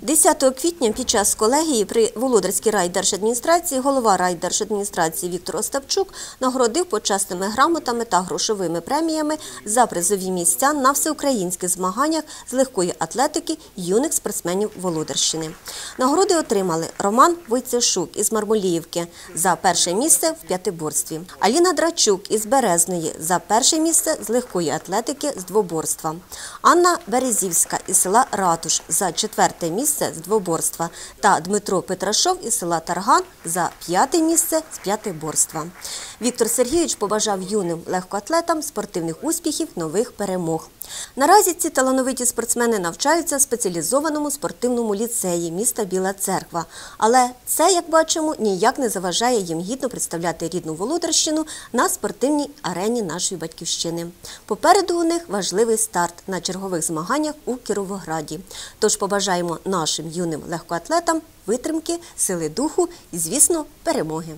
10 квітня під час колегії при Володарській райдержадміністрації голова райдержадміністрації Віктор Остапчук нагородив почесними грамотами та грошовими преміями за призові місця на всеукраїнських змаганнях з легкої атлетики юних спортсменів Володарщини. Нагороди отримали Роман Войцешук із Мармоліївки за перше місце в п'ятиборстві, Аліна Драчук із Березної за перше місце з легкої атлетики з двоборства, Анна Березівська із села Ратуш за четверте місце з двоборства та Дмитро Петрашов із села Тарган за п'яте місце з п'ятиборства. Віктор Сергійович побажав юним легкоатлетам спортивних успіхів, нових перемог. Наразі ці талановиті спортсмени навчаються в спеціалізованому спортивному ліцеї міста Біла Церква. Але це, як бачимо, ніяк не заважає їм гідно представляти рідну Володарщину на спортивній арені нашої батьківщини. Попереду у них важливий старт на чергових змаганнях у Кіровограді. Тож побажаємо нашим юним легкоатлетам витримки, сили духу і, звісно, перемоги.